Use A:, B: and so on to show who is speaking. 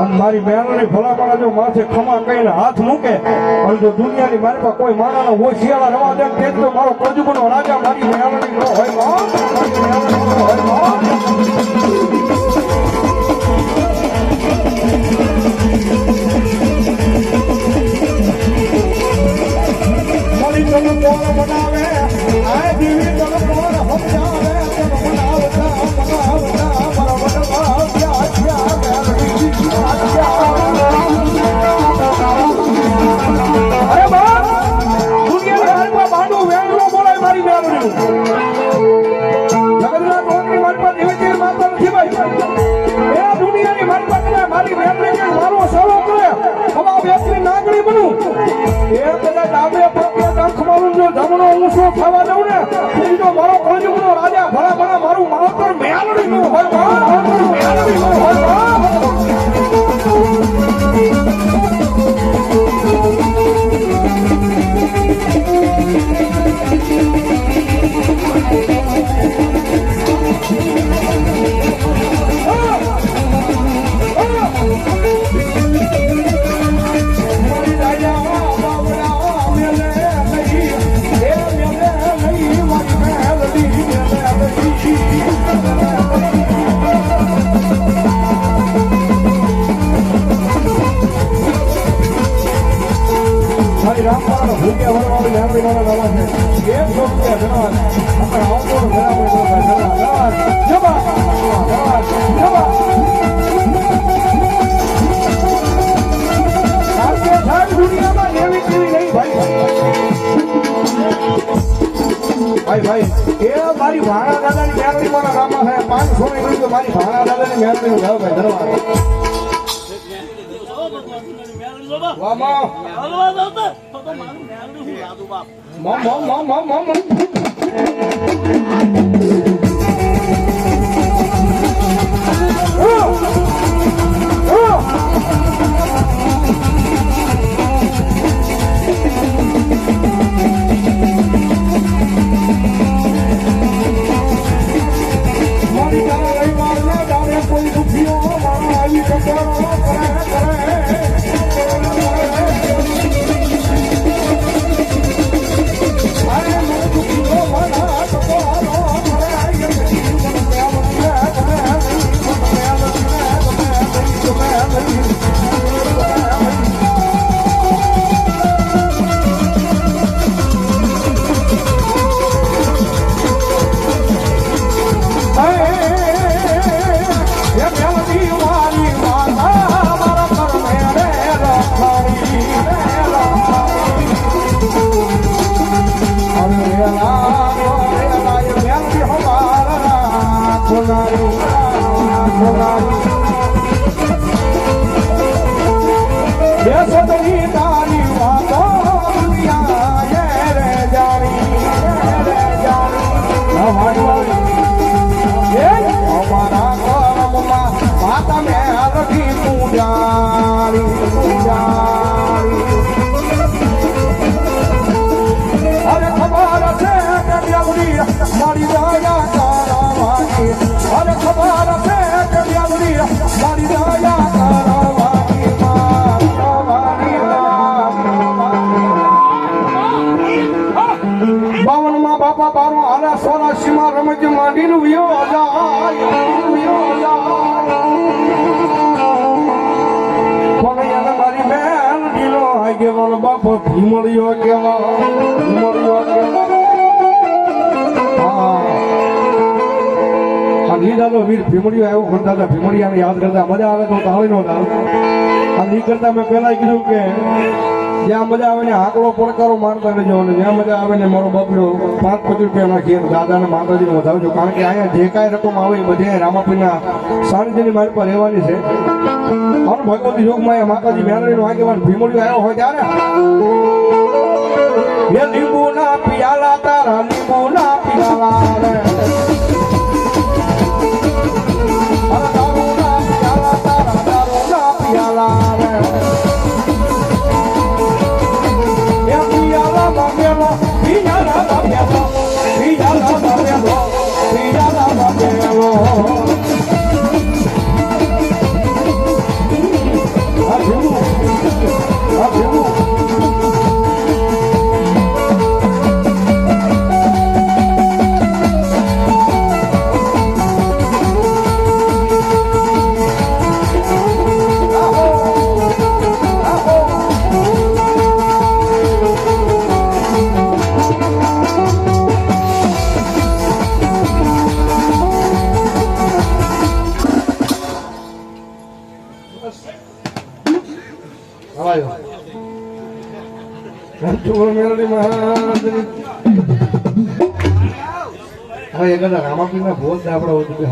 A: અને મારી બહેનોની ભલામણ જો માથે ખમા કહીને હાથ મૂકે. અને જો દુનિયાની મારી પાસે કોઈ માણાનો હોય, શિયાળા રવા દે તે તો મારો પ્રજુગનો રાજા મારી બહેનોની નો હોય બનાવે? આ દીવી તને કોણ સમજાવે? તને બનાવતા બનાવતા. ભાઈ ભાઈ, એ મારી ભાણા દાદાની મહેરબાની મારા ગામમાં છે? પાંચ સો ની મારી ભાણા દાદાની મહેરબાની ભાઈ ધન્યવાદ વામા મમ મમ મમ મમ મમ. ખોનારી એ સદની પણ આગેવાનો બાપો કેવા ભીમળિયો કેવા આ દાદો વીર ભીમળિયો આવ્યો હતા ભીમળિયાને યાદ કરતા મજા આવે તો તાળી નો આ ઈ કરતા મેં પહેલા કીધું કે જ્યાં મજા આવે ને આંકડો પડકારો મારતા રહેજો અને જ્યાં મજા આવે ને મારો બાપડો પાંચ પચીસ રૂપિયા નાખીએ દાદાને માતાજીને વધારજો કારણ કે અહીંયા જે કાંઈ રકમ આવે એ બધી રામાપીના સાનિધ્યની મારી પર રહેવાની છે. અને ભગવતી યોગમાં એ માતાજી મેળવીનો આગેવાન ભીમોડી આવ્યો હોય ત્યારે એ લીંબુના પિયાલા તારા હવાયો રણછોડ મેલડી મહારાજની. હવે એક કદાચ રામાપીરના ભોજ આપણે હોય તો કે